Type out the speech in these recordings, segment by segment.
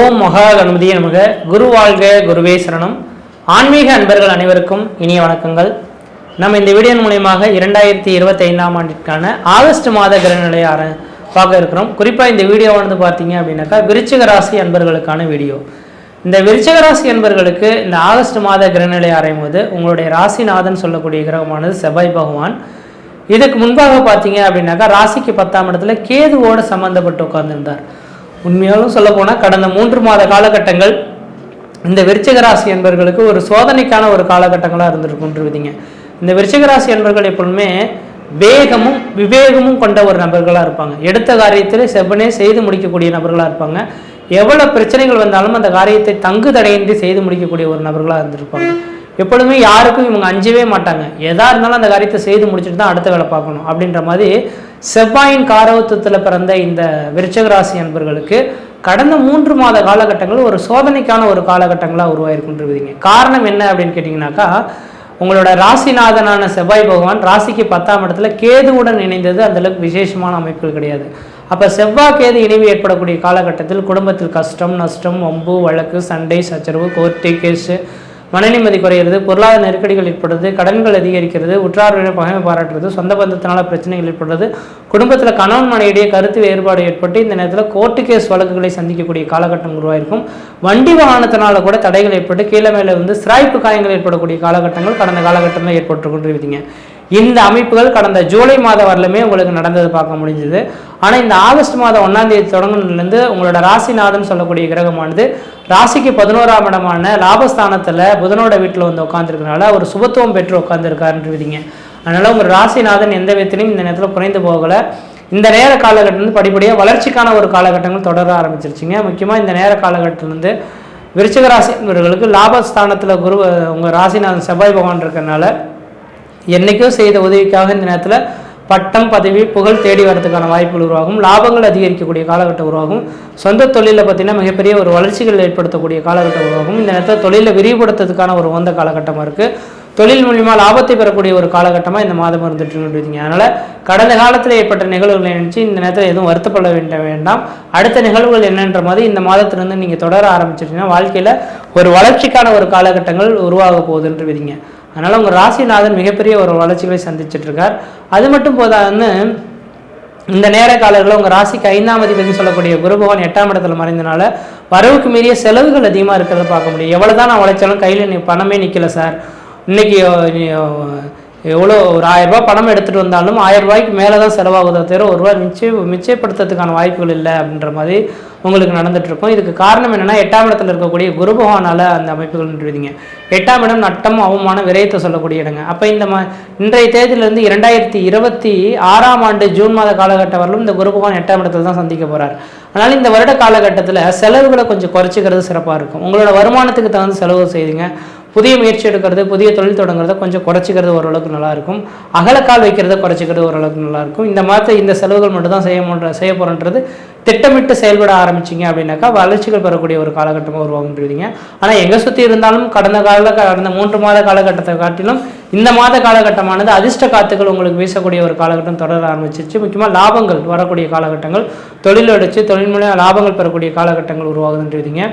ஓம் மகா கணபதிய நமக. குரு வாழ்க குருவே சரணம். ஆன்மீக அன்பர்கள் அனைவருக்கும் இனிய வணக்கங்கள். நம்ம இந்த வீடியோ மூலியமாக இரண்டாயிரத்தி இருபத்தி ஐந்தாம் ஆண்டிற்கான ஆகஸ்ட் மாத கிரகநிலையை ஆர பார்க்க இருக்கிறோம். குறிப்பாக இந்த வீடியோ வந்து பார்த்தீங்க அப்படின்னாக்கா விருச்சிக ராசி அன்பர்களுக்கான வீடியோ. இந்த விருச்சிக ராசி அன்பர்களுக்கு இந்த ஆகஸ்ட் மாத கிரகநிலை ஆராயும் போது உங்களுடைய ராசிநாதன் சொல்லக்கூடிய கிரகமானது செவ்வாய் பகவான். இதுக்கு முன்பாக பார்த்தீங்க அப்படின்னாக்கா ராசிக்கு பத்தாம் இடத்துல கேதுவோடு சம்மந்தப்பட்டு உட்கார்ந்திருந்தார். உண்மையாலும் சொல்ல போனால் கடந்த மூன்று மாத காலகட்டங்கள் இந்த விருச்சிக ராசி என்பர்களுக்கு ஒரு சோதனைக்கான ஒரு காலகட்டங்களாக இருந்திருக்குன்றீங்க இந்த விருச்சிக ராசி என்பர்கள் எப்பொழுதுமே வேகமும் விவேகமும் கொண்ட ஒரு நபர்களாக இருப்பாங்க. எடுத்த காரியத்தில் செவ்வனே செய்து முடிக்கக்கூடிய நபர்களாக இருப்பாங்க. எவ்வளோ பிரச்சனைகள் வந்தாலும் அந்த காரியத்தை தங்கு தடையின்றி செய்து முடிக்கக்கூடிய ஒரு நபர்களாக இருந்திருப்பாங்க. எப்பொழுதுமே யாருக்கும் இவங்க அஞ்சவே மாட்டாங்க. எதா இருந்தாலும் அந்த காரியத்தை செய்து முடிச்சுட்டு தான் அடுத்த வேலை பார்க்கணும் அப்படின்ற மாதிரி செவ்வாயின் காரவத்துவத்தில் பிறந்த இந்த விருச்சக ராசி அன்பர்களுக்கு கடந்த மூன்று மாத காலகட்டங்கள் ஒரு சோதனைக்கான ஒரு காலகட்டங்களாக உருவாயிருக்குன்றீங்க காரணம் என்ன அப்படின்னு கேட்டிங்கனாக்கா உங்களோட ராசிநாதனான செவ்வாய் பகவான் ராசிக்கு பத்தாம் இடத்துல கேதுவுடன் இணைந்தது அந்த அளவுக்கு விசேஷமான அமைப்புகள் கிடையாது. அப்போ செவ்வாய் கேது இணைவு ஏற்படக்கூடிய காலகட்டத்தில் குடும்பத்தில் கஷ்டம் நஷ்டம் வம்பு வழக்கு சண்டை சச்சரவு கோர்ட்டு கேஸு மனநிம்மதி குறையிறது பொருளாதார நெருக்கடிகள் ஏற்படுறது கடன்கள் அதிகரிக்கிறது உற்றாருடைய பகைமை பாராட்டுறது சொந்த பந்தத்தினால பிரச்சனைகள் ஏற்படுறது குடும்பத்தில் கணவன் மனையிடையே கருத்து வேறுபாடு ஏற்பட்டு இந்த நேரத்தில் கோர்ட்டு கேஸ் வழக்குகளை சந்திக்கக்கூடிய காலகட்டம் உருவாயிருக்கும். வண்டி வாகனத்தினால கூட தடைகள் ஏற்பட்டு கீழே மேலே வந்து சிராய்ப்பு காயங்கள் ஏற்படக்கூடிய காலகட்டங்கள் கடந்த காலகட்டத்தில் ஏற்பட்டு கொண்டிருந்தீங்க இந்த அமைப்புகள் கடந்த ஜூலை மாதம் வரலுமே உங்களுக்கு நடந்தது பார்க்க முடிஞ்சது. ஆனால் இந்த ஆகஸ்ட் மாதம் ஒன்றாம் தேதி தொடங்கினதுலேருந்து உங்களோட ராசிநாதன் சொல்லக்கூடிய கிரகமானது ராசிக்கு பதினோராம் இடமான லாபஸ்தானத்தில் புதனோட வீட்டில் வந்து உட்காந்துருக்கனால ஒரு சுபத்துவம் பெற்று உட்காந்துருக்காருன்றீங்க அதனால் உங்கள் ராசிநாதன் எந்த விதத்திலையும் இந்த நேரத்தில் குறைந்து போகலை. இந்த நேர காலகட்டம் வந்து படிப்படியாக வளர்ச்சிக்கான ஒரு காலகட்டங்கள் தொடர ஆரம்பிச்சிருச்சுங்க. முக்கியமாக இந்த நேர காலகட்டத்திலேருந்து விருச்சிக ராசி என்பவர்களுக்கு லாபஸ்தானத்தில் குரு உங்கள் ராசிநாதன் செவ்வாய் பகவான் இருக்கறனால என்னைக்கோ செய்த உதவிக்காக இந்த நேரத்தில் பட்டம் பதவி புகழ் தேடி வரதுக்கான வாய்ப்புகள் உருவாகும். லாபங்கள் அதிகரிக்கக்கூடிய காலகட்டம் உருவாகும். சொந்த தொழிலில் பார்த்தீங்கன்னா மிகப்பெரிய ஒரு வளர்ச்சிகள் ஏற்படுத்தக்கூடிய காலகட்டம் உருவாகும். இந்த நேரத்தில் தொழிலை விரிவுபடுத்துறதுக்கான ஒரு உந்த காலகட்டமாக இருக்குது தொழில் மூலியமாக லாபத்தை பெறக்கூடிய ஒரு காலகட்டமாக இந்த மாதம் இருந்துட்டு இருக்கீங்க. அதனால் கடந்த காலத்தில் ஏற்பட்ட நிகழ்வுகளை நினச்சி இந்த நேரத்தில் எதுவும் வருத்தப்பட வேண்ட வேண்டாம். அடுத்த நிகழ்வுகள் என்னன்ற மாதிரி இந்த மாதத்திலிருந்து நீங்கள் தொடர ஆரம்பிச்சிட்டிங்கன்னா வாழ்க்கையில் ஒரு வளர்ச்சிக்கான ஒரு காலகட்டங்கள் உருவாக போகுதுன்ற விதிங்க அதனால் உங்கள் ராசிநாதன் மிகப்பெரிய ஒரு வளர்ச்சிகளை சந்திச்சிட்ருக்கார் அது மட்டும் போதாதுன்னு இந்த நேர காலங்களில் உங்கள் ராசிக்கு ஐந்தாம் அதிபதி சொல்லக்கூடிய குரு பகவான் எட்டாம் இடத்துல மறைந்தனால வரவுக்கு மீறிய செலவுகள் அதிகமாக இருக்கிறத பார்க்க முடியும். எவ்வளோ தான் நான் உழைச்சாலும் கையில் நீ பணமே நிற்கல சார். இன்னைக்கு எவ்வளோ ஒரு ஆயரூபா பணம் எடுத்துகிட்டு வந்தாலும் ஆயரூபாய்க்கு ரூபாய்க்கு மேலே தான் செலவாகுதோ தவிர ஒரு ரூபா மிச்ச மிச்சப்படுத்துறதுக்கான வாய்ப்புகள் இல்லை அப்படின்ற மாதிரி உங்களுக்கு நடந்துகிட்ருக்கும் இதுக்கு காரணம் என்னென்னா எட்டாம் இடத்துல இருக்கக்கூடிய குரு பகவானால் அந்த அமைப்புகள்ன்றீங்க எட்டாம் இடம் நட்டம் அவமான விரயத்தை சொல்லக்கூடிய இடங்க. அப்போ இந்த மா இன்றைய தேதியிலிருந்து இரண்டாயிரத்தி இருபத்தி ஆறாம் ஆண்டு ஜூன் மாத காலகட்டம் வரலும் இந்த குரு பகவான் எட்டாம் இடத்துல தான் சந்திக்க போகிறார் அதனால இந்த வருட காலகட்டத்தில் செலவுகளை கொஞ்சம் குறைச்சிக்கிறது சிறப்பாக இருக்கும். உங்களோட வருமானத்துக்கு தகுந்த செலவு செய்யுங்க புதிய முயற்சி எடுக்கிறது புதிய தொழில் தொடங்குறத கொஞ்சம் குறைச்சிக்கிறது ஓரளவுக்கு நல்லாயிருக்கும். அகலக்கால் வைக்கிறத குறைச்சிக்கிறது ஓரளவுக்கு நல்லாயிருக்கும். இந்த மாதிரி இந்த செலவுகள் மட்டும் தான் செய்ய முன்ற செய்ய போகிறன்றது திட்டமிட்டு செயல்பட ஆரம்பிச்சிங்க அப்படின்னாக்கா வளர்ச்சிகள் பெறக்கூடிய ஒரு காலகட்டமாக உருவாகுன்றீங்க. ஆனால் எங்கே சுற்றி இருந்தாலும் கடந்த கால கடந்த மூன்று மாத காலகட்டத்தை காட்டிலும் இந்த மாத காலகட்டமானது அதிர்ஷ்ட காத்துக்கள் உங்களுக்கு வீசக்கூடிய ஒரு காலகட்டம் தொடர ஆரம்பிச்சிருச்சு. முக்கியமாக லாபங்கள் வரக்கூடிய காலகட்டங்கள் தொழில் அடித்து தொழில் மூலியம் லாபங்கள் பெறக்கூடிய காலகட்டங்கள் உருவாகுதுன்றீங்க.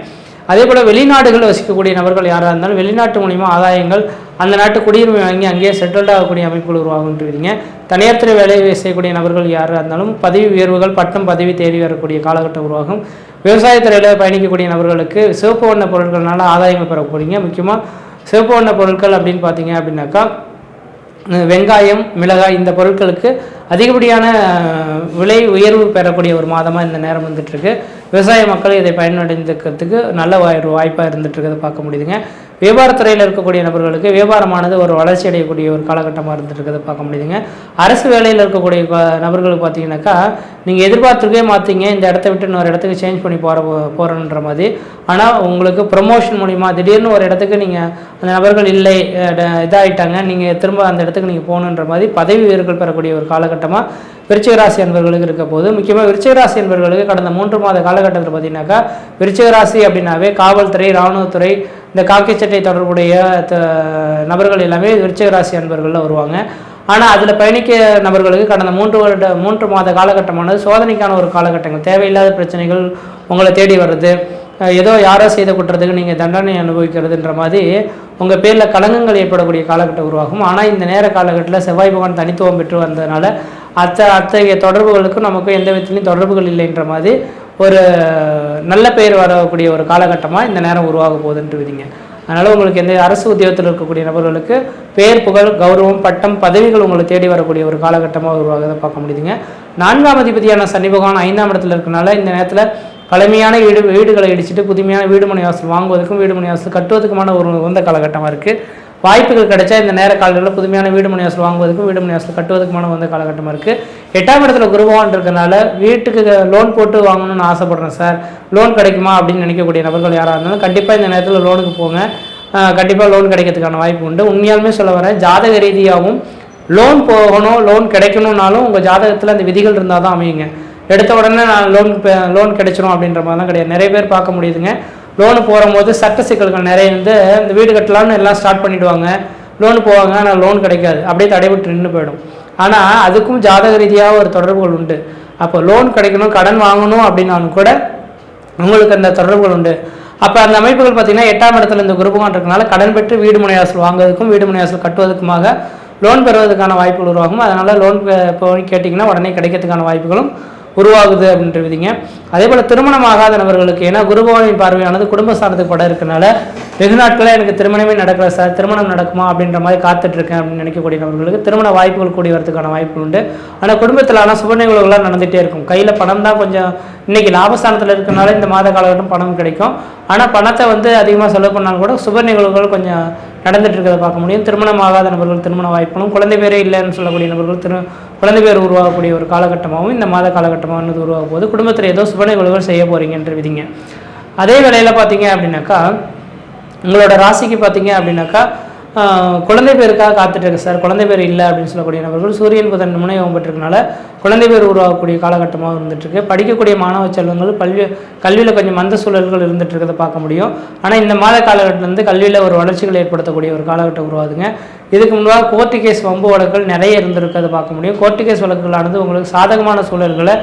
அதே போல் வெளிநாடுகளில் வசிக்கக்கூடிய நபர்கள் யாராக இருந்தாலும் வெளிநாட்டு மூலிமா ஆதாயங்கள் அந்த நாட்டு குடியுரிமை வாங்கி அங்கேயே செட்டில்ட் ஆகக்கூடிய அமைப்புகள் உருவாகுன்றீங்க தனியார் துறை வேலை செய்யக்கூடிய நபர்கள் யாராக இருந்தாலும் பதவி உயர்வுகள் பட்டம் பதவி தேடி வரக்கூடிய காலகட்டம் உருவாகும். விவசாயத்துறையில் பயணிக்கக்கூடிய நபர்களுக்கு சிவப்பு வண்ண பொருட்கள்னால ஆதாயங்கள் பெற போகிறீங்க முக்கியமாக சிவப்பு வண்ண பொருட்கள் அப்படின்னு பார்த்தீங்க அப்படின்னாக்கா வெங்காயம் மிளகாய் இந்த பொருட்களுக்கு அதிகப்படியான விலை உயர்வு பெறக்கூடிய ஒரு மாதமாக இந்த நேரம் வந்துட்டு இருக்கு. விவசாய மக்கள் இதை பயனடைந்துக்கிறதுக்கு நல்ல வாய் வாய்ப்பாக இருந்துட்டு இருக்கிறத பார்க்க முடியுதுங்க. வியாபாரத்துறையில் இருக்கக்கூடிய நபர்களுக்கு வியாபாரமானது ஒரு வளர்ச்சி அடையக்கூடிய ஒரு காலகட்டமாக இருந்துட்டு பார்க்க முடியுதுங்க. அரசு வேலையில் இருக்கக்கூடிய நபர்களுக்கு பார்த்தீங்கன்னாக்கா நீங்கள் எதிர்பார்த்துருக்கே மாற்றிங்க இந்த இடத்த விட்டு இன்னொரு இடத்துக்கு சேஞ்ச் பண்ணி போகிற போகிறோன்ற மாதிரி. ஆனால் உங்களுக்கு ப்ரொமோஷன் மூலிமா திடீர்னு ஒரு இடத்துக்கு நீங்கள் அந்த நபர்கள் இல்லை இதாகிட்டாங்க நீங்கள் திரும்ப அந்த இடத்துக்கு நீங்கள் போகணுன்ற மாதிரி பதவி உயர்கள் பெறக்கூடிய ஒரு காலகட்டமாக விருச்சிகராசி என்பவர்களுக்கு இருக்க போது முக்கியமாக விருச்சிகராசி என்பவர்களுக்கு கடந்த மூன்று மாத காலகட்டத்தில் பார்த்தீங்கன்னாக்கா விருச்சிகராசி அப்படின்னாவே காவல்துறை இராணுவத்துறை இந்த காக்கி சட்டை தொடர்புடைய த- நபர்கள் எல்லாமே விருச்சிகராசி என்பவர்களில் அன்பர்களில் வருவாங்க. ஆனால் அதில் பயணிக்க நபர்களுக்கு கடந்த மூன்று வருட மூன்று மாத காலகட்டமானது சோதனைக்கான ஒரு காலகட்டங்கள் தேவையில்லாத பிரச்சனைகள் உங்களை தேடி வர்றது ஏதோ யாரோ செய்த குற்றத்துக்கு நீங்கள் தண்டனை அனுபவிக்கிறதுன்ற மாதிரி உங்கள் பேரில் கலங்கங்கள் ஏற்படக்கூடிய காலகட்டம் உருவாகும். ஆனால் இந்த நேர காலகட்டத்தில் செவ்வாய் பகவான் தனித்துவம் பெற்று வந்ததுனால அத்த அத்தகைய தொடர்புகளுக்கும் நமக்கும் எந்த விதத்துலையும் தொடர்புகள் இல்லைன்ற மாதிரி ஒரு நல்ல பெயர் வரக்கூடிய ஒரு காலகட்டமாக இந்த நேரம் உருவாக போகுதுன்ட்டு விதிங்க. அதனால் உங்களுக்கு எந்த அரசு உத்தியோகத்தில் இருக்கக்கூடிய நபர்களுக்கு பேர் புகழ் கௌரவம் பட்டம் பதவிகள் உங்களை தேடி வரக்கூடிய ஒரு காலகட்டமாக உருவாகுதை பார்க்க முடியுதுங்க. நான்காம் அதிபதியான சனி பகவான் ஐந்தாம் இடத்துல இருக்கனால இந்த நேரத்தில் பழமையான வீடு வீடுகளை இடிச்சிட்டு புதுமையான வீடுமனை வாசல் வாங்குவதற்கும் வீடுமனை வாசல் கட்டுவதற்குமான ஒரு உகந்த காலகட்டமாக இருக்குது வாய்ப்புகள் கிடைச்சா இந்த நேர காலங்களில் புதுமையான வீடு மணி வாசல் வாங்குவதற்கும் வீடு மணி வாசல் கட்டுவதற்குமான வந்து காலகட்டமாக இருக்குது எட்டாம் இடத்துல குருபவான் இருக்கனால வீட்டுக்கு லோன் போட்டு வாங்கணும்னு ஆசைப்படுறேன் சார். லோன் கிடைக்குமா அப்படின்னு நினைக்கக்கூடிய நபர்கள் யாராக இருந்தாலும் கண்டிப்பாக இந்த நேரத்தில் லோனுக்கு போங்க. கண்டிப்பாக லோன் கிடைக்கிறதுக்கான வாய்ப்பு உண்டு. உண்மையாலுமே சொல்ல வரேன் ஜாதக ரீதியாகவும் லோன் போகணும் லோன் கிடைக்கணும்னாலும் உங்கள் ஜாதகத்தில் அந்த விதிகள் இருந்தால் தான் அமையுங்க. எடுத்த உடனே நான் லோன் லோன் கிடைச்சிரும் அப்படின்ற மாதிரிலாம் கிடையாது. நிறைய பேர் பார்க்க முடியுதுங்க. லோனு போகும்போது சட்ட சிக்கல்கள் நிறைய வந்து இந்த வீடு கட்டலாம்னு எல்லாம் ஸ்டார்ட் பண்ணிவிடுவாங்க லோனு போவாங்க ஆனால் லோன் கிடைக்காது. அப்படியே தடைபட்டு நின்று போயிடும். ஆனால் அதுக்கும் ஜாதக ரீதியாக ஒரு தொடர்புகள் உண்டு. அப்போ லோன் கிடைக்கணும் கடன் வாங்கணும் அப்படின்னாலும் கூட உங்களுக்கு அந்த தொடர்புகள் உண்டு. அப்போ அந்த அமைப்புகள் பார்த்தீங்கன்னா எட்டாம் இடத்துல இந்த குருபகான் இருக்கனால கடன் பெற்று வீடு முனையாசல் வாங்குவதற்கும் வீடு முனையாசல் கட்டுவதற்குமாக லோன் பெறுவதற்கான வாய்ப்புகள் உருவாகும். அதனால் லோன் போய் கேட்டிங்கன்னா உடனே கிடைக்கிறதுக்கான வாய்ப்புகளும் உருவாகுது அப்படின்ற விதிங்க. அதே போல் திருமணம் ஆகாத நபர்களுக்கு ஏன்னா குருபவனின் பார்வையானது குடும்ப சார்ந்தது படம் இருக்கனால வெகு நாட்களாக எனக்கு திருமணமே நடக்கல சார் திருமணம் நடக்குமா அப்படின்ற மாதிரி காத்துட்ருக்கேன் அப்படின்னு நினைக்கக்கூடிய நபர்களுக்கு திருமண வாய்ப்புகள் கூடி வரதுக்கான வாய்ப்பு உண்டு. ஆனால் குடும்பத்தில் ஆனால் சுப நிகழ்வுகள்லாம் நடந்துகிட்டே இருக்கும். கையில் பணம் தான் கொஞ்சம் இன்னைக்கு லாபஸ்தானத்தில் இருக்கனால இந்த மாத காலகட்டம் பணம் கிடைக்கும். ஆனால் பணத்தை வந்து அதிகமாக செலவு பண்ணாலும் கூட சுப நிகழ்வுகள் கொஞ்சம் நடந்துட்டு இருக்கிறத பார்க்க முடியும். திருமணம் ஆகாத நபர்கள் திருமண வாய்ப்புகளும் குழந்தை பேரே இல்லைன்னு சொல்லக்கூடிய நபர்கள் திரு குழந்தை பேர் உருவாகக்கூடிய ஒரு காலகட்டமாகவும் இந்த மாத காலகட்டமானது உருவாக போது குடும்பத்தில் ஏதோ சுப நிகழ்வுகள் செய்ய போறீங்கன்ற விதிங்க. அதே வேலையில் பார்த்தீங்க அப்படின்னாக்கா உங்களோட ராசிக்கு பார்த்தீங்க அப்படின்னாக்கா குழந்தை பேருக்காக காத்துட்ருக்கு சார். குழந்தை பேர் இல்லை அப்படின்னு சொல்லக்கூடிய நபர்கள் சூரியன் புதன் முனையம் பெற்றிருக்கனால குழந்தை பேர் உருவாகக்கூடிய காலகட்டமாக இருந்துட்டுருக்கு. படிக்கக்கூடிய மாணவ செல்வங்கள் கல்வி கல்வியில் கொஞ்சம் மந்த சூழல்கள் இருந்துட்டு இருக்கிறத பார்க்க முடியும். ஆனால் இந்த மாத காலகட்டத்திலேருந்து கல்வியில் ஒரு வளர்ச்சிகள் ஏற்படுத்தக்கூடிய ஒரு காலகட்டம் உருவாதுங்க இதுக்கு முன்பாக கோர்ட்டு கேஸ் வம்பு வழக்குகள் நிறைய இருந்திருக்கிறது பார்க்க முடியும். கோர்ட்டு கேஸ் வழக்குகளானது உங்களுக்கு சாதகமான சூழல்களை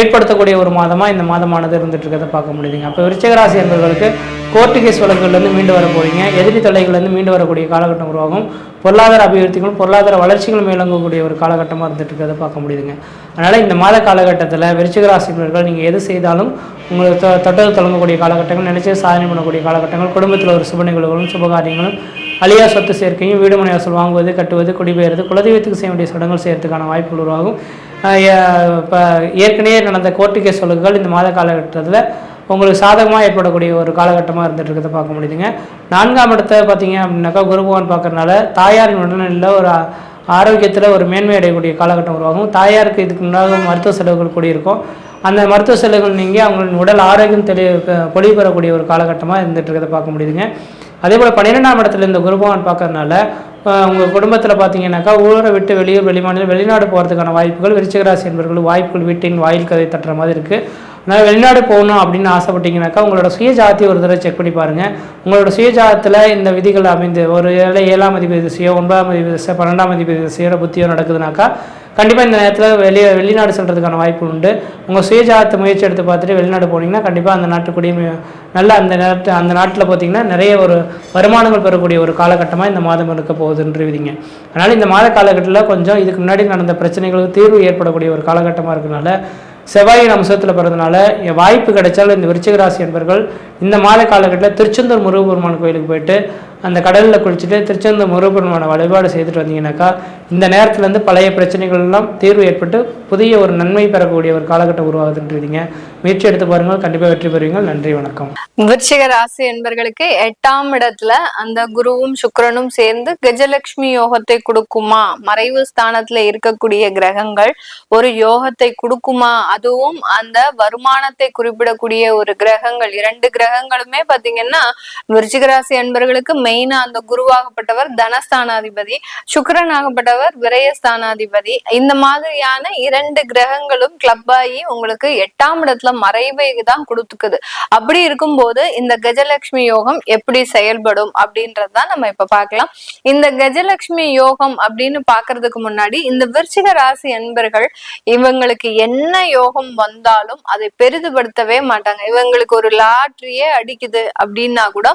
ஏற்படுத்தக்கூடிய ஒரு மாதமாக இந்த மாதமானது இருந்துட்டு இருக்கிறத பார்க்க முடியுதுங்க. அப்போ விருச்சகராசி என்பவர்களுக்கு கோர்ட்டு கேஸ் வழக்குகள்லேருந்து மீண்டு வர போகிறீங்க எதிரி தொல்லைகள்லேருந்து மீண்டு வரக்கூடிய காலகட்டம் உருவாகும். பொருளாதார அபிவிருத்திகளும் பொருளாதார வளர்ச்சிகளும் மேலங்கக்கூடிய ஒரு காலகட்டமாக இருந்துட்டு இருக்கிறத பார்க்க முடியுதுங்க. அதனால் இந்த மாத காலகட்டத்தில் விருச்சிகராசினர்கள் நீங்கள் எது செய்தாலும் உங்களுக்கு தொட்டது தொடங்கக்கூடிய காலகட்டங்கள் நினைச்சு சாதனை பண்ணக்கூடிய காலகட்டங்கள் குடும்பத்தில் ஒரு சுப நிகழ்வுகளும் சுபகாரியங்களும் அழியா சொத்து சேர்க்கையும் வீடு மனை வாசல் வாங்குவது கட்டுவது குடிபெயர்வது குலதெய்வத்துக்கு செய்ய வேண்டிய சடங்குகள் செய்யறதுக்கான வாய்ப்புகள் உருவாகும். இப்போ ஏற்கனவே நடந்த கோர்ட்டு கேஸ் வழக்குகள் இந்த மாத காலகட்டத்தில் உங்களுக்கு சாதகமாக ஏற்படக்கூடிய ஒரு காலகட்டமாக இருந்துட்டு இருக்கிறத பார்க்க முடியுதுங்க. நான்காம் இடத்த பார்த்தீங்க அப்படின்னாக்கா குருபகவான் பகவான் தாயாரின் உடல்நிலையில் ஒரு ஆரோக்கியத்தில் ஒரு மேன்மை அடையக்கூடிய காலகட்டம் உருவாகும். தாயாருக்கு இதுக்கு முன்னாக மருத்துவ செலவுகள் கூடியிருக்கும். அந்த மருத்துவ செலவுகள் நீங்கள் அவங்களின் உடல் ஆரோக்கியம் தெளி பொழிவு பெறக்கூடிய ஒரு காலகட்டமாக இருந்துட்டு இருக்கிறத பார்க்க முடியுதுங்க. அதே போல் பன்னிரெண்டாம் இடத்துல இந்த குருபகவான் பார்க்கறதுனால உங்கள் குடும்பத்தில் பார்த்தீங்கன்னாக்கா ஊரை விட்டு வெளியூர் வெளிமாநிலம் வெளிநாடு போகிறதுக்கான வாய்ப்புகள் விருச்சிகராசி என்பவர்கள் வாய்ப்புகள் வீட்டின் வாயில் கதை தட்டுற மாதிரி இருக்குது அதனால் வெளிநாடு போகணும் அப்படின்னு ஆசைப்பட்டீங்கன்னாக்கா உங்களோட சுயஜாதி ஒரு தடவை செக் பண்ணி பாருங்கள் உங்களோட சுயஜாதத்தில் இந்த விதிகள் அமைந்து ஒரு ஏழை ஏழாம் அதிபதி திசையோ ஒன்பதாம் அதிபதி திசை பன்னெண்டாம் அதிபதி திசையோட புத்தியோ நடக்குதுனாக்கா கண்டிப்பாக இந்த நேரத்தில் வெளியே வெளிநாடு செல்கிறதுக்கான வாய்ப்பு உண்டு. உங்கள் சுயஜாதத்தை முயற்சி எடுத்து பார்த்துட்டு வெளிநாடு போனீங்கன்னா கண்டிப்பாக அந்த நாட்டுக்குடிய நல்ல அந்த நேரத்தில் அந்த நாட்டில் பார்த்தீங்கன்னா நிறைய ஒரு வருமானங்கள் பெறக்கூடிய ஒரு காலகட்டமாக இந்த மாதம் இருக்க போகுதுன்ற விதிங்க அதனால் இந்த மாத காலகட்டத்தில் கொஞ்சம் இதுக்கு முன்னாடி நடந்த பிரச்சனைகளுக்கு தீர்வு ஏற்படக்கூடிய ஒரு காலகட்டமாக இருக்கிறனால செவ்வாயின் அம்சத்தில் பிறந்தனால என் வாய்ப்பு கிடைச்சாலும் இந்த விருச்சிகராசி என்பர்கள் இந்த மாத காலகட்டத்தில் திருச்செந்தூர் முருகபெருமான் கோயிலுக்கு போயிட்டு அந்த கடலில் குளிச்சுட்டு திருச்செந்தூர் முருகப்பெருமான வழிபாடு செய்துட்டு வந்தீங்கன்னாக்கா இந்த நேரத்துலேருந்து பழைய பிரச்சனைகள் எல்லாம் தீர்வு ஏற்பட்டு புதிய ஒரு நன்மை பெறக்கூடிய ஒரு காலகட்டம் உருவாகுதுன்றீங்க. முயற்சி எடுத்து பாருங்கள். கண்டிப்பாக வெற்றி பெறுவீங்க நன்றி வணக்கம். விருச்சிக ராசி என்பர்களுக்கு எட்டாம் இடத்துல அந்த குருவும் சுக்கிரனும் சேர்ந்து கஜலட்சுமி யோகத்தை கொடுக்குமா? மறைவு ஸ்தானத்துல இருக்கக்கூடிய கிரகங்கள் ஒரு யோகத்தை கொடுக்குமா? அதுவும் அந்த வருமானத்தை குறிப்பிடக்கூடிய ஒரு கிரகங்கள். இரண்டு கிரகங்களுமே பாத்தீங்கன்னா விருச்சிக ராசி என்பர்களுக்கு மெயினா அந்த குருவாகப்பட்டவர் தனஸ்தானாதிபதி சுக்கரனாகப்பட்டவர் விரயஸ்தானாதிபதி. இந்த மாதிரியான இரண்டு கிரகங்களும் கிளப் ஆகி உங்களுக்கு எட்டாம் இடத்துல மறைவை தான் கொடுத்துக்குது. அப்படி இருக்கும்போது இந்த கஜலட்சுமி யோகம் எப்படி செயல்படும் அப்படின்றதுதான் நம்ம இப்ப பார்க்கலாம். இந்த கஜலட்சுமி யோகம் அப்படின்னு பாக்குறதுக்கு முன்னாடி இந்த விருச்சிக ராசி என்பர்கள் இவங்களுக்கு என்ன யோகம் வந்தாலும் அதை பெரிதுபடுத்தவே மாட்டாங்க. இவங்களுக்கு ஒரு லாட்ரியே அடிக்குது அப்படின்னா கூட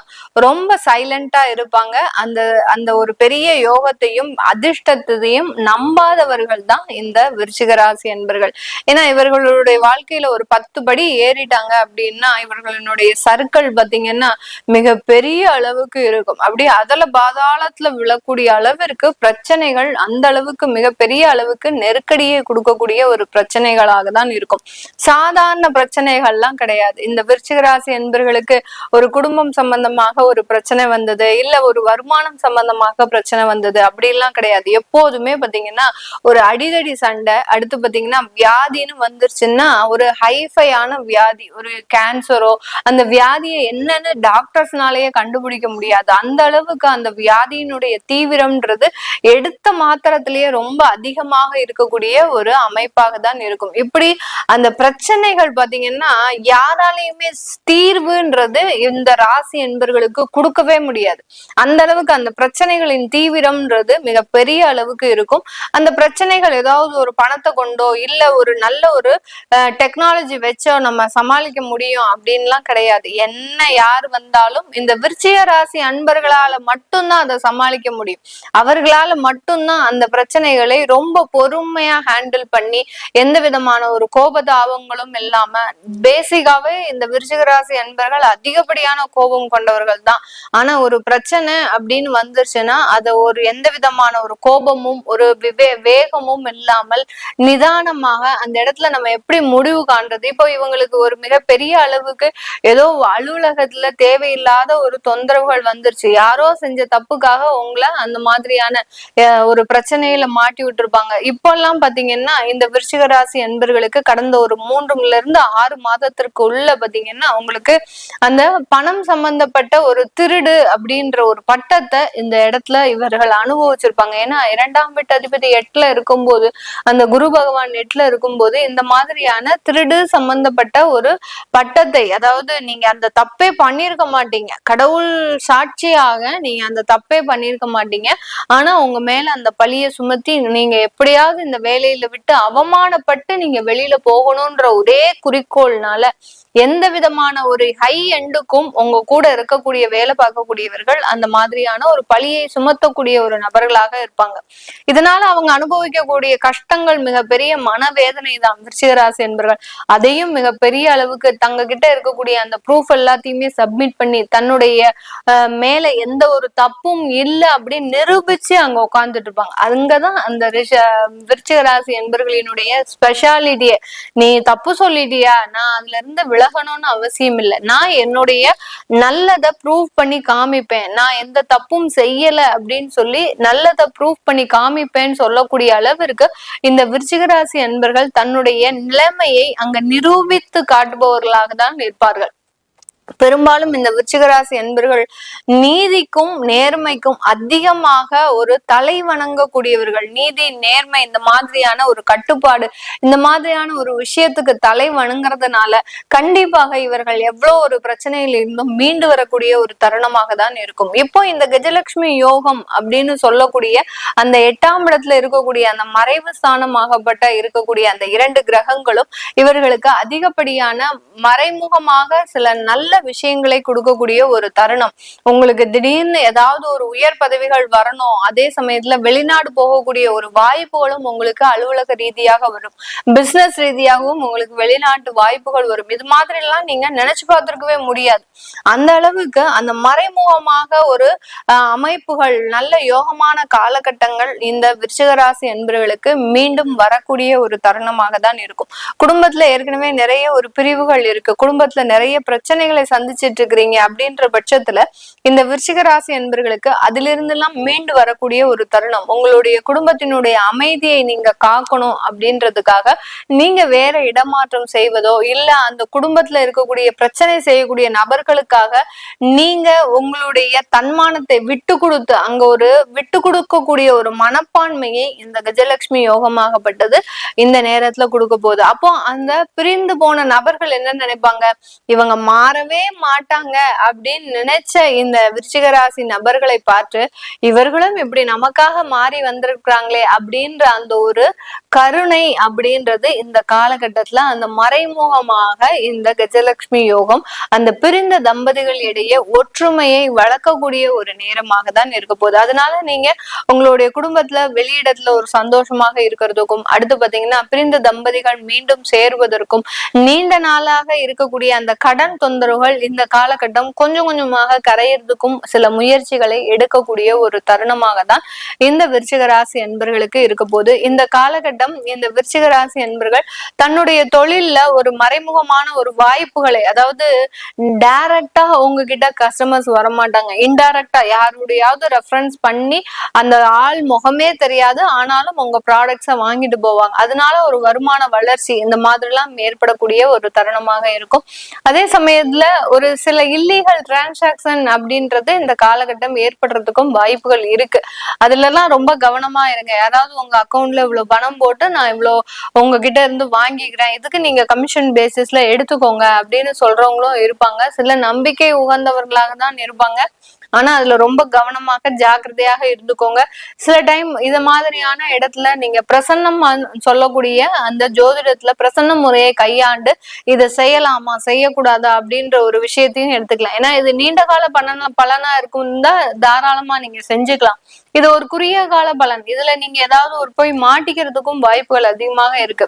ரொம்ப சைலண்டா இருப்பாங்க. அந்த அந்த ஒரு பெரிய யோகத்தையும் அதிர்ஷ்டத்தையும் நம்பாதவர்கள் தான் இந்த விருச்சிக ராசி என்பர்கள் ஏன்னா இவர்களுடைய வாழ்க்கையில ஒரு பத்து படி ஏறிட்டாங்க அப்படின்னா இவர்களுடைய சர்க்கிள் பாத்தீங்கன்னா மிக பெரிய அளவுக்கு இருக்கும். அப்படி அதல பாதாளத்துல விழக்கூடிய அளவிற்கு பிரச்சனைகள் அந்த அளவுக்கு மிக பெரிய அளவுக்கு நெருக்கடியை கொடுக்கக்கூடிய ஒரு பிரச்சனைகளாக தான் இருக்கும். சாதாரண பிரச்சனைகள்லாம் கிடையாது. இந்த விருச்சிக ராசி என்பர்களுக்கு ஒரு குடும்பம் சம்பந்தமாக ஒரு பிரச்சனை வந்தது இல்ல ஒரு வருமானம் சம்பந்தமாக பிரச்சனை வந்தது. அப்படி எல்லாம் கிடையாது. எப்போதுமே பாத்தீங்கன்னா ஒரு அடிதடி சண்டை அடுத்து பாத்தீங்கன்னா வியாதின்னு வந்துருச்சுன்னா ஒரு ஹைஃபையான வியாதி ஒரு கேன்சரோ அந்த வியாதியை என்னன்னு டாக்டர்ஸ்னாலேயே கண்டுபிடிக்க முடியாது. அந்த அளவுக்கு அந்த வியாதியினுடைய தீவிரம்ன்றது எடுத்த மாத்திரத்திலேயே ரொம்ப அதிகமாக இருக்கக்கூடிய ஒரு அமைப்பாக தான் இருக்கும். இப்படி அந்த பிரச்சனைகள் பாத்தீங்கன்னா யாராலையுமே தீர்வுன்றது இந்த ராசி என்பர்களுக்கு கொடுக்கவே முடியாது. அந்த அளவுக்கு அந்த பிரச்சனைகளின் தீவிரம்ன்றது மிக பெரிய அளவுக்கு இருக்கும். அந்த பிரச்சனைகள் ஏதாவது ஒரு பணத்தை கொண்டோ இல்ல ஒரு நல்ல ஒரு டெக்னாலஜி வச்சோ நம்ம சமாளிக்க முடியும் அப்படின்லாம் கிடையாது. என்ன யார் வந்தாலும் இந்த விருச்சிக ராசி அன்பர்களால மட்டும்தான் அதை சமாளிக்க முடியும். அவர்களால மட்டும்தான் அந்த பிரச்சனைகளை ரொம்ப பொறுமையா ஹேண்டில் பண்ணி எந்த விதமான ஒரு கோபதாபங்களும் இல்லாம பேசிக்காவே இந்த விருச்சிக ராசி அன்பர்கள் அதிகப்படியான கோபம் கொண்டவர்கள் தான் ஆனா ஒரு பிரச்சனை அப்படின்னு வந்துருச்சுன்னா அதை ஒரு எந்த விதமான ஒரு கோபமும் ஒரு விவே வேகமும் இல்லாமல் நிதானமாக அந்த இடத்துல நம்ம எப்படி முடிவு காண்றது? இப்போ இவங்களுக்கு ஒரு மிகப்பெரிய அளவுக்கு ஏதோ அலுவலகத்துல தேவையில்லாத ஒரு தொந்தரவுகள் வந்துருச்சு. யாரோ செஞ்ச தப்புக்காக உங்களை அந்த மாதிரியான ஒரு பிரச்சனையில மாட்டி விட்டுருப்பாங்க. இப்போல்லாம் பாத்தீங்கன்னா இந்த விருச்சிக ராசி என்பர்களுக்கு கடந்த ஒரு மூன்றுல இருந்து ஆறு மாதத்திற்கு உள்ள பாத்தீங்கன்னா உங்களுக்கு அந்த பணம் சம்பந்தப்பட்ட ஒரு திருடு அப்படி அப்படின்ற ஒரு பட்டத்தை இந்த இடத்துல இவர்கள் அனுபவிச்சிருப்பாங்க. ஏன்னா இரண்டாம் வீட்டு அதிபதி எட்டுல இருக்கும்போது அந்த குரு பகவான் எட்டுல இருக்கும்போது இந்த மாதிரியான திருடு சம்பந்தப்பட்ட ஒரு பட்டத்தை அதாவது நீங்க அந்த தப்பே பண்ணியிருக்க மாட்டீங்க. கடவுள் சாட்சியாக நீங்க அந்த தப்பே பண்ணியிருக்க மாட்டீங்க. ஆனா உங்க மேல அந்த பழிய சுமத்தி நீங்க எப்படியாவது இந்த வேலையில விட்டு அவமானப்பட்டு நீங்க வெளியில போகணும்ன்ற ஒரே குறிக்கோள்னால எந்த விதமான ஒரு ஹை எண்டுக்கும் உங்க கூட இருக்கக்கூடிய வேலை பார்க்கக்கூடியவர்கள் அந்த மாதிரியான ஒரு பழியை சுமத்தக்கூடிய ஒரு நபர்களாக இருப்பாங்க. இதனால அவங்க அனுபவிக்கக்கூடிய கஷ்டங்கள் மிகப்பெரிய மனவேதனை தான். விருச்சிகராசி என்பவர்கள் அதையும் மிகப்பெரிய அளவுக்கு தங்க கிட்ட இருக்கக்கூடிய அந்த ப்ரூஃப் எல்லாத்தையுமே சப்மிட் பண்ணி தன்னுடைய மேல எந்த ஒரு தப்பும் இல்லை அப்படின்னு நிரூபிச்சு அங்க உட்கார்ந்துட்டு இருப்பாங்க. அங்கதான் அந்த ரிஷ விருச்சிகராசி என்பர்களினுடைய ஸ்பெஷாலிட்டியே நீ தப்பு சொல்லிட்டியா? நான் அதுல இருந்து விலகணும்னு அவசியம் இல்லை. நான் என்னுடைய நல்லதை ப்ரூவ் பண்ணி காமிப்பேன். நான் எந்த தப்பும் செய்யல அப்படின்னு சொல்லி நல்லதை ப்ரூவ் பண்ணி காமிப்பேன்னு சொல்லக்கூடிய அளவிற்கு இந்த விருச்சிகராசி அன்பர்கள் தன்னுடைய நிலைமையை அங்க நிரூபித்து காட்டுபவர்களாக தான் இருப்பார்கள். பெரும்பாலும் இந்த விருச்சிகராசி என்பர்கள் நீதிக்கும் நேர்மைக்கும் அதிகமாக ஒரு தலை வணங்கக்கூடியவர்கள். நீதி நேர்மை இந்த மாதிரியான ஒரு கட்டுப்பாடு இந்த மாதிரியான ஒரு விஷயத்துக்கு தலை வணங்குறதுனால கண்டிப்பாக இவர்கள் எவ்வளவு ஒரு பிரச்சனையில இருந்தும் மீண்டு வரக்கூடிய ஒரு தருணமாக தான் இருக்கும். இப்போ இந்த கஜலட்சுமி யோகம் அப்படின்னு சொல்லக்கூடிய அந்த எட்டாம் இடத்துல இருக்கக்கூடிய அந்த மறைவு ஸ்தானமாகப்பட்ட இருக்கக்கூடிய அந்த இரண்டு கிரகங்களும் இவர்களுக்கு அதிகப்படியான மறைமுகமாக சில நல்ல விஷயங்களை கொடுக்கக்கூடிய ஒரு தருணம். உங்களுக்கு திடீர்னு ஏதாவது ஒரு உயர் பதவிகள் வரணும். அதே சமயத்துல வெளிநாடு போகக்கூடிய ஒரு வாய்ப்புகளும் உங்களுக்கு அலுவலக ரீதியாக வரும். பிசினஸ் ரீதியாகவும் உங்களுக்கு வெளிநாட்டு வாய்ப்புகள் வரும். இது மாதிரி எல்லாம் நீங்க நினைச்சு பார்த்துருக்கவே முடியாது. அந்த அளவுக்கு அந்த மறைமுகமாக ஒரு அமைப்புகள் நல்ல யோகமான காலகட்டங்கள் இந்த விருச்சிகராசி என்பவர்களுக்கு மீண்டும் வரக்கூடிய ஒரு தருணமாக தான் இருக்கும். குடும்பத்துல ஏற்கனவே நிறைய ஒரு பிரிவுகள் இருக்கு. குடும்பத்துல நிறைய பிரச்சனைகளை சந்திச்சிட்டு இருக்கிறீங்க அப்படின்ற பட்சத்துல இந்த விருச்சிக ராசி என்பர்களுக்கு அதிலிருந்து எல்லாம் மீண்டு வரக்கூடிய ஒரு தருணம். உங்களுடைய குடும்பத்தினுடைய அமைதியை நீங்க காக்கணும் அப்படின்றதுக்காக நீங்க வேற இடமாற்றம் செய்வதோ இல்ல அந்த குடும்பத்துல இருக்கக்கூடிய பிரச்சனை செய்யக்கூடிய நபர்களுக்காக நீங்க உங்களுடைய தன்மானத்தை விட்டு கொடுத்து அங்க ஒரு விட்டு கொடுக்கக்கூடிய ஒரு மனப்பான்மையை இந்த கஜலட்சுமி யோகமாகப்பட்டது இந்த நேரத்துல கொடுக்க போகுது. அப்போ அந்த பிரிந்து போன நபர்கள் என்ன நினைப்பாங்க? இவங்க மாறவே மாட்டாங்க அப்படின்னு நினைச்ச இந்த விருச்சிகராசி நபர்களை பார்த்து இவர்களும் இப்படி நமக்காக மாறி வந்திருக்கிறாங்களே அப்படின்ற அந்த ஒரு கருணை அப்படின்றது இந்த காலகட்டத்துல அந்த மறைமுகமாக இந்த கஜலட்சுமி யோகம் அந்த பிரிந்த தம்பதிகள் இடையே ஒற்றுமையை வளர்க்கக்கூடிய ஒரு நேரமாக தான் இருக்க போகுது. அதனால நீங்க உங்களுடைய குடும்பத்துல வெளியிடத்துல ஒரு சந்தோஷமாக இருக்கிறதுக்கும் அடுத்து பாத்தீங்கன்னா பிரிந்த தம்பதிகள் மீண்டும் சேருவதற்கும் நீண்ட நாளாக இருக்கக்கூடிய அந்த கடன் தொந்தரவுகள் இந்த காலகட்டம் கொஞ்சம் கொஞ்சமாக கரையிறதுக்கும் சில முயற்சிகளை எடுக்கக்கூடிய ஒரு தருணமாக தான் இந்த விருச்சிக ராசி அன்பர்களுக்கு இருக்க போகுது. இந்த காலகட்டம் இந்த விருச்சிக ராசி அன்பர்கள் தன்னுடைய தொழில்ல ஒரு மறைமுகமான ஒரு வாய்ப்புகளை அதாவது டைரக்டா உங்ககிட்ட கஸ்டமர்ஸ் வரமாட்டாங்க. இன்டைரக்டா யாருடையாவது ரெஃபரன்ஸ் பண்ணி அந்த ஆள் முகமே தெரியாது ஆனாலும் உங்க ப்ராடக்ட்ஸை வாங்கிட்டு போவாங்க. அதனால ஒரு வருமான வளர்ச்சி இந்த மாதிரிலாம் ஏற்படக்கூடிய ஒரு தருணமாக இருக்கும். அதே சமயத்துல ஒரு சில இல்லீகல் டிரான்சாக்சன் அப்படின்றது இந்த காலகட்டம் ஏற்படுறதுக்கும் வாய்ப்புகள் இருக்கு. அதுல எல்லாம் ரொம்ப கவனமா இருங்க. யாராவது உங்க அக்கௌண்ட்ல இவ்வளவு பணம் போட்டு நான் இவ்வளவு உங்ககிட்ட இருந்து வாங்கிக்கிறேன். இதுக்கு நீங்க கமிஷன் பேசிஸ்ல எடுத்துக்கோங்க அப்படின்னு சொல்றவங்களும் இருப்பாங்க. சில நம்பிக்கை உகந்தவர்களாக தான் இருப்பாங்க. ஆனா அதுல ரொம்ப கவனமாக ஜாக்கிரதையாக இருந்துக்கோங்க. சில டைம் இது மாதிரியான இடத்துல நீங்க பிரசன்னம் சொல்லக்கூடிய அந்த ஜோதிடத்துல பிரசன்ன முறையை கையாண்டு இதை செய்யலாமா செய்யக்கூடாதா அப்படின்ற ஒரு விஷயத்தையும் எடுத்துக்கலாம். ஏன்னா இது நீண்ட கால பலன பலனா இருக்கும் தான் தாராளமா நீங்க செஞ்சுக்கலாம். இது ஒரு குறுகிய கால பலன். இதுல நீங்க ஏதாவது ஒரு போய் மாட்டிக்கிறதுக்கும் வாய்ப்புகள் அதிகமாக இருக்கு.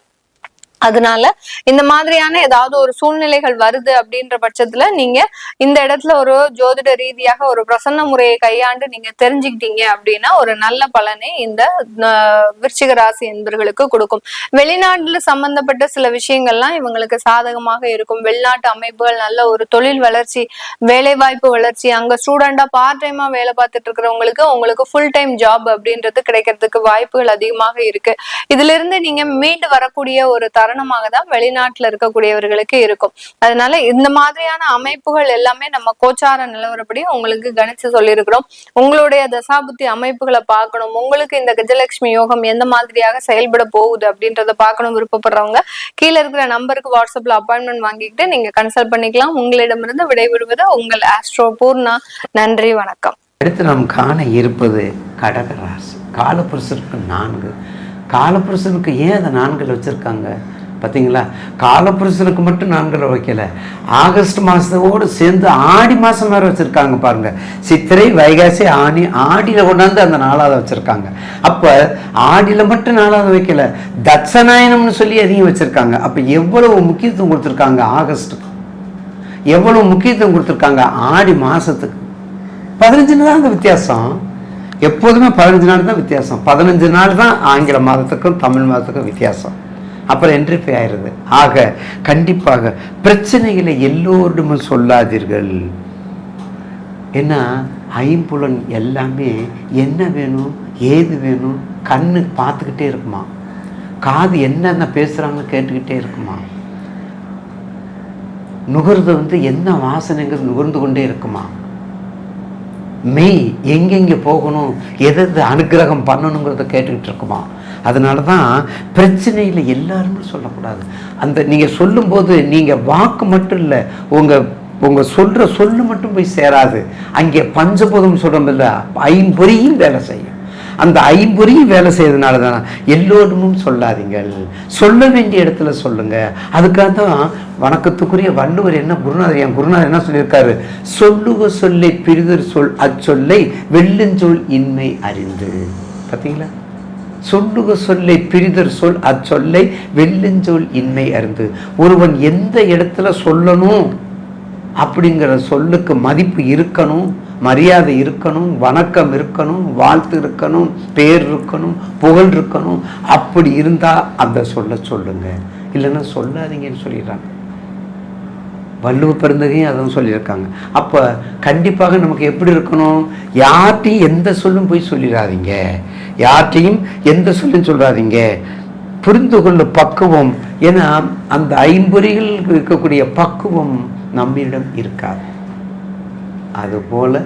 அதனால இந்த மாதிரியான ஏதாவது ஒரு சூழ்நிலைகள் வருது அப்படின்ற பட்சத்துல நீங்க இந்த இடத்துல ஒரு ஜோதிட ரீதியாக ஒரு பிரசன்ன முறையை கையாண்டு நீங்க தெரிஞ்சுக்கிட்டீங்க அப்படின்னா ஒரு நல்ல பலனை இந்த விருச்சிக ராசி என்பர்களுக்கு கொடுக்கும். வெளிநாட்டுல சம்பந்தப்பட்ட சில விஷயங்கள்லாம் இவங்களுக்கு சாதகமாக இருக்கும். வெளிநாட்டு அமைப்புகள் நல்ல ஒரு தொழில் வளர்ச்சி வேலை வாய்ப்பு வளர்ச்சி அங்க ஸ்டூடெண்டா பார்ட் டைமா வேலை பார்த்துட்டு இருக்கிறவங்களுக்கு உங்களுக்கு ஃபுல் டைம் ஜாப் அப்படின்றது கிடைக்கிறதுக்கு வாய்ப்புகள் அதிகமாக இருக்கு. இதுல இருந்து நீங்க மீண்டு வரக்கூடிய ஒரு காரணமாக தான் வெளிநாட்டுல இருக்கக்கூடியவர்களுக்கு இருக்கும். அதனால இந்த மாதிரியான அமைப்புகள் எல்லாமே நம்ம கோச்சார நிலவரப்படி உங்களுக்கு கணிச்சு சொல்லியிருக்கிறோம். உங்களுடைய தசாபுத்தி அமைப்புகளை பார்க்கணும். உங்களுக்கு இந்த கஜலட்சுமி யோகம் எந்த மாதிரியாக செயல்பட போகுது அப்படின்றத பார்க்கணும் விருப்பப்படுறவங்க கீழே இருக்கிற நம்பருக்கு வாட்ஸ்அப்ல அப்பாயின்மெண்ட் வாங்கிக்கிட்டு நீங்க கன்சல்ட் பண்ணிக்கலாம். உங்களிடமிருந்து விடைபெறுவது உங்கள் ஆஸ்ட்ரோ பூர்ணா. நன்றி வணக்கம். அடுத்து நாம் காண இருப்பது கடக ராசி. காலப்புருஷனுக்கு நான்கு. காலப்புருஷனுக்கு ஏன் அதை நான்கில் வச்சுருக்காங்க? பார்த்தீங்களா காலப்புருஷனுக்கு மட்டும் நான்கிற வைக்கல. ஆகஸ்ட் மாதத்தோடு சேர்ந்து ஆடி மாதம் வேறு வச்சுருக்காங்க பாருங்க. சித்திரை வைகாசி ஆணி ஆடியில் கொண்டாந்து அந்த நாலாவது வச்சுருக்காங்க. அப்போ ஆடியில் மட்டும் நாலாவது வைக்கல. தட்சநாயனம்னு சொல்லி அதிகம் வச்சுருக்காங்க. அப்போ எவ்வளவு முக்கியத்துவம் கொடுத்துருக்காங்க ஆகஸ்ட்டுக்கு எவ்வளவு முக்கியத்துவம் கொடுத்துருக்காங்க ஆடி மாதத்துக்கு பதினஞ்சு நாள் தான் அந்த வித்தியாசம். எப்போதுமே பதினஞ்சு நாள் தான் வித்தியாசம். பதினஞ்சு நாள் தான் ஆங்கில மாதத்துக்கும் தமிழ் மாதத்துக்கும் வித்தியாசம். அப்புறம் என்ட்ரிஃபை ஆயிடுது ஆக கண்டிப்பாக பிரச்சனைகளை எல்லோரிடமும் சொல்லாதீர்கள். ஏன்னா ஐம்புலன் எல்லாமே என்ன வேணும் ஏது வேணும் கண்ணு பார்த்துக்கிட்டே இருக்குமா? காது என்னென்ன பேசுகிறாங்கன்னு கேட்டுக்கிட்டே இருக்குமா? நுகர்ந்து வந்து என்ன வாசனைங்கிறது நுகர்ந்து கொண்டே இருக்குமா? மெய் எங்கெங்கே போகணும் எது எது அனுக்கிரகம் பண்ணணுங்கிறத கேட்டுக்கிட்டு இருக்குமா? அதனால தான் பிரச்சனையில் எல்லாருமே சொல்லக்கூடாது. அந்த நீங்கள் சொல்லும்போது நீங்கள் வாக்கு மட்டும் இல்லை உங்கள் உங்கள் சொல்கிற சொல்லு மட்டும் போய் சேராது. அங்கே பஞ்சபோதம் சொல்கிறோம் ஐம்பொறியும் வேலை செய்யும். அந்த ஐம்பொறியும் வேலை செய்யறதுனால தான் எல்லோருமும் சொல்லாதீங்கள். சொல்ல வேண்டிய இடத்துல சொல்லுங்கள் அதுக்காக தான் வணக்கத்துக்குரிய வள்ளுவர் என்ன குருநாதர் என் குருநாதர் என்ன சொல்லியிருக்காரு? சொல்லுவ சொல்லை பிரிதர் சொல் அச்சொல்லை வெள்ளஞ்சொல் இன்மை அறிந்து. பார்த்தீங்களா சொல்லுக சொல்லை பிரிதர் சொல் அச்சொல்லை வெள்ளஞ்சொல் இன்மை அறிந்து ஒருவன் எந்த இடத்துல சொல்லணும் அப்படிங்கிற சொல்லுக்கு மதிப்பு இருக்கணும் மரியாதை இருக்கணும் வணக்கம் இருக்கணும் வாழ்த்து இருக்கணும் பேர் இருக்கணும் புகழ் இருக்கணும் அப்படி இருந்தால் அந்த சொல்ல சொல்லுங்க. இல்லைன்னா சொல்லாதீங்கன்னு சொல்லிடுறாங்க. வள்ளுவ பெருந்தகையும் அதான் சொல்லியிருக்காங்க. அப்போ கண்டிப்பாக நமக்கு எப்படி இருக்கணும்? யார்கிட்டையும் எந்த சொல்லும் போய் சொல்லிடாதீங்க. யார்கிட்டையும் எந்த சொல்லும் சொல்கிறாதீங்க புரிந்து கொள்ளும் பக்குவம். ஏன்னா அந்த ஐம்பொறிகள் இருக்கக்கூடிய பக்குவம் நம்மிடம் இருக்காது. அதுபோல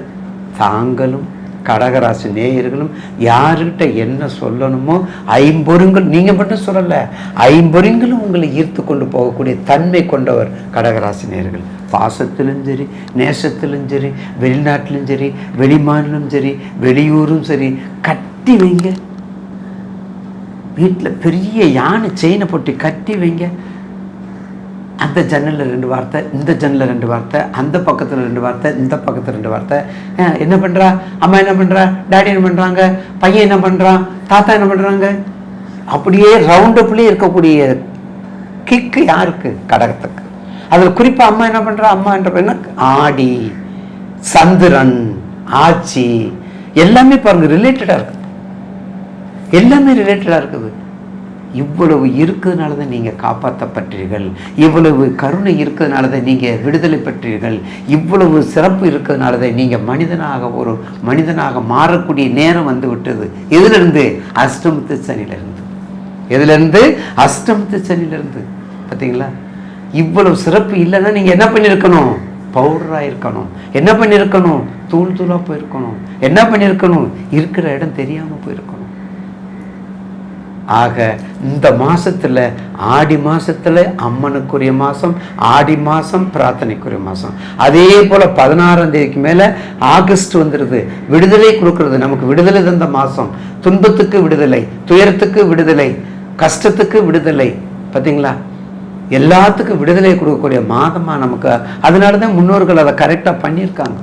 தாங்களும் கடகராசி நேயர்களும் யாருக்கிட்ட என்ன சொல்லணுமோ ஐம்பொருங்கள் நீங்கள் மட்டும் சொல்லலை ஐம்பொருங்களும் உங்களை ஈர்த்து கொண்டு போகக்கூடிய தன்மை கொண்டவர் கடகராசி நேயர்கள். பாசத்திலும் சரி நேசத்திலும் சரி வெளிநாட்டிலும் சரி வெளிமாநிலம் சரி வெளியூரும் சரி கட்டி வைங்க. வீட்டில் பெரிய யானை செயினை போட்டு கட்டி வைங்க. அந்த ஜன்னலில் ரெண்டு வார்த்தை இந்த ஜன்னலில் ரெண்டு வார்த்தை அந்த பக்கத்தில் ரெண்டு வார்த்தை இந்த பக்கத்தில் ரெண்டு வார்த்தை. என்ன பண்ணுறா அம்மா என்ன பண்ணுறா டாடி என்ன பண்ணுறாங்க பையன் என்ன பண்ணுறான் தாத்தா என்ன பண்ணுறாங்க அப்படியே ரவுண்டப்லேயே இருக்கக்கூடிய கிக்கு யாருக்கு? கடகத்துக்கு. அதில் குறிப்பாக அம்மா என்ன பண்ணுறா அம்மா என்ற என்ன? ஆடி சந்திரன் ஆச்சி. எல்லாமே பாருங்க ரிலேட்டடாக இருக்குது எல்லாமே ரிலேட்டடாக இருக்குது. இவ்வளவு இருக்கிறதுனால தான் நீங்கள் காப்பாற்றப்பட்டீர்கள் இவ்வளவு கருணை இருக்கிறதுனால தான் நீங்கள் விடுதலை பெற்றீர்கள். இவ்வளவு சிறப்பு இருக்கிறதுனால தான் நீங்கள் மனிதனாக ஒரு மனிதனாக மாறக்கூடிய நேரம் வந்து விட்டது. எதிலிருந்து? அஷ்டமத்து சனியிலிருந்து. எதிலிருந்து? அஷ்டமத்து சனியிலிருந்து. பார்த்தீங்களா இவ்வளவு சிறப்பு இல்லைன்னா நீங்கள் என்ன பண்ணியிருக்கணும்? பவுடராக இருக்கணும். என்ன பண்ணியிருக்கணும்? தூள் தூளாக போயிருக்கணும். என்ன பண்ணியிருக்கணும்? இருக்கிற இடம் தெரியாமல் போயிருக்கணும். ஆக இந்த மாதத்தில் ஆடி மாதத்தில் அம்மனுக்குரிய மாதம் ஆடி மாதம் பிரார்த்தனைக்குரிய மாதம் அதே போல் பதினாறாம் தேதிக்கு மேலே ஆகஸ்ட் வந்துடுது விடுதலை கொடுக்கறது. நமக்கு விடுதலை தந்த மாதம் துன்பத்துக்கு விடுதலை துயரத்துக்கு விடுதலை கஷ்டத்துக்கு விடுதலை. பார்த்தீங்களா எல்லாத்துக்கும் விடுதலை கொடுக்கக்கூடிய மாதமா நமக்கு. அதனால தான் முன்னோர்கள் அதை கரெக்டாக பண்ணியிருக்காங்க.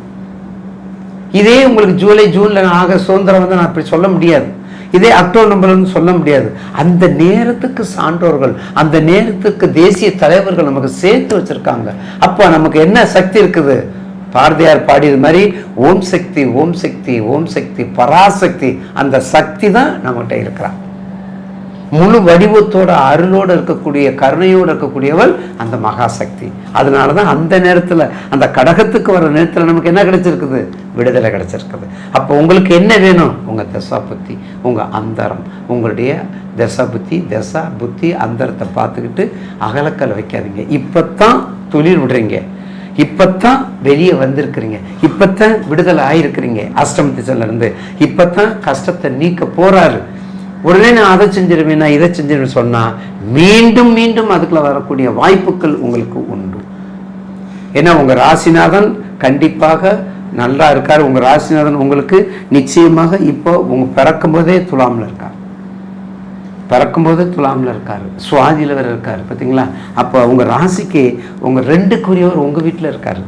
இதே உங்களுக்கு ஜூலை ஜூன்ல ஆக சுதந்திரம் வந்து நான் அப்படி சொல்ல முடியாது. இதே அக்டோபர் நம்பர்னு சொல்ல முடியாது. அந்த நேரத்துக்கு சான்றோர்கள் அந்த நேரத்துக்கு தேசிய தலைவர்கள் நமக்கு சேர்த்து வச்சிருக்காங்க. அப்போ நமக்கு என்ன சக்தி இருக்குது? பாரதியார் பாடியது மாதிரி ஓம் சக்தி ஓம் சக்தி ஓம் சக்தி பராசக்தி அந்த சக்தி தான் நம்மகிட்ட இருக்கிறான். முழு வடிவத்தோட அருளோடு இருக்கக்கூடிய கருணையோடு இருக்கக்கூடியவள் அந்த மகாசக்தி. அதனால தான் அந்த நேரத்தில் அந்த கடகத்துக்கு வர நேரத்தில் நமக்கு என்ன கிடைச்சிருக்குது? விடுதலை கிடைச்சிருக்குது. அப்போ உங்களுக்கு என்ன வேணும்? உங்கள் தசா புத்தி உங்கள் அந்தரம். உங்களுடைய தசா புத்தி தசா புத்தி அந்தரத்தை பார்த்துக்கிட்டு அகலக்கல் வைக்காதீங்க. இப்போ தான் தொழில் விடுறீங்க. இப்போத்தான் வெளியே வந்திருக்கிறீங்க. இப்போத்தான் விடுதலை ஆகிருக்கிறீங்க அஷ்டம திசையில இப்போத்தான் கஷ்டத்தை நீக்க போகிறாரு உடனே நான் அதை செஞ்சிருவேன் நான் இதை செஞ்சிருவேன் சொன்னால் மீண்டும் மீண்டும் அதுக்குள்ள வரக்கூடிய வாய்ப்புகள் உங்களுக்கு உண்டு. ஏன்னா உங்கள் ராசிநாதன் கண்டிப்பாக நல்லா இருக்கார். உங்கள் ராசிநாதன் உங்களுக்கு நிச்சயமாக இப்போ உங்கள் பிறக்கும் போதே துலாம்ல இருக்கார். பிறக்கும்போது துலாமில் இருக்கார். சுவாதியில் வேறு இருக்கார் பார்த்தீங்களா அப்போ உங்கள் ராசிக்கு உங்கள் ரெண்டுக்குரியவர் உங்கள் வீட்டில் இருக்கார்.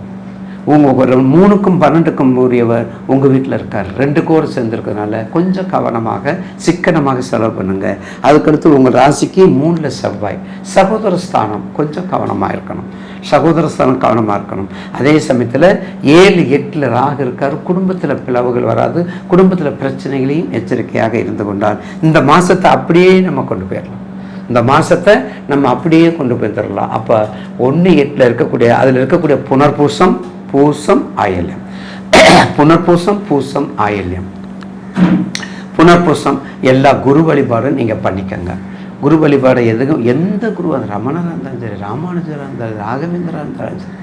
உங்கள் ஒரு மூணுக்கும் பன்னெண்டுக்கும் உரியவர் உங்கள் வீட்டில் இருக்கார். ரெண்டு கோர் சேர்ந்துருக்கனால கொஞ்சம் கவனமாக சிக்கனமாக செலவு பண்ணுங்கள் அதுக்கடுத்து உங்கள் ராசிக்கு மூணில் செவ்வாய். சகோதர ஸ்தானம் கொஞ்சம் கவனமாக இருக்கணும். சகோதர ஸ்தானம் கவனமாக இருக்கணும். அதே சமயத்தில் ஏழு எட்டில் ராகு இருக்கார். குடும்பத்தில் பிளவுகள் வராது. குடும்பத்தில் பிரச்சனைகளையும் எச்சரிக்கையாக இருந்து கொண்டால் இந்த மாதத்தை அப்படியே நம்ம கொண்டு போயிடலாம். இந்த மாதத்தை நம்ம அப்படியே கொண்டு போய் தரலாம் அப்போ ஒன்று எட்டில் இருக்கக்கூடிய அதில் இருக்கக்கூடிய புனர்பூசம் பூசம் ஆயில்யம். புனர்பூசம் பூசம் ஆயில்யம். புனர்பூசம் எல்லா குரு வழிபாடும் நீங்கள் பண்ணிக்கங்க. குரு வழிபாடு எதுவும் எந்த குரு அது ரமணராக இருந்தாலும் சரி ராமானுஜராக இருந்தாலும் ராகவேந்திரா இருந்தாலும் சரி.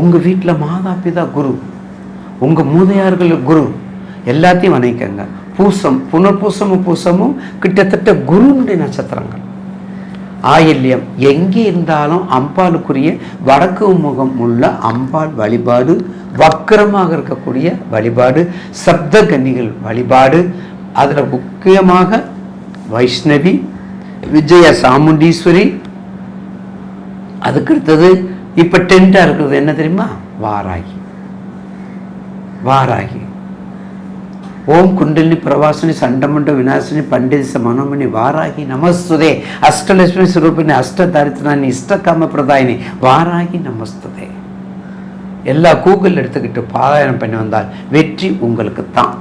உங்கள் வீட்டில் மாதா பிதா குரு உங்கள் மூதையார்கள் குரு எல்லாத்தையும் வணங்கிக்கங்க. பூசம் புனர்பூசமும் பூசமும் கிட்டத்தட்ட குருனுடைய நட்சத்திரங்கள். ஆயில்யம். எங்கே இருந்தாலும் அம்பாளுக்குரிய வடக்கு முகம் உள்ள அம்பாள் வழிபாடு வக்கரமாக இருக்கக்கூடிய வழிபாடு சப்த கன்னிகள் வழிபாடு அதில் முக்கியமாக வைஷ்ணவி விஜய சாமுண்டீஸ்வரி அதுக்கடுத்தது இப்போ டென்ட்டாக இருக்கிறது என்ன தெரியுமா? வாராகி. வாராகி. ஓம் குண்டலினி பிரவாசினி சண்டமண்ட விநாசினி பண்டித மனோமணி வாராகி நமஸ்துதே அஷ்டலட்சுமி சுரூபினி அஷ்ட தாரித்ராணி இஷ்டகாம பிரதாயினி வாராகி நமஸ்துதே எல்லா கூகுள் எடுத்துக்கிட்டு பாராயணம் பண்ணி வந்தால் வெற்றி உங்களுக்கு தான்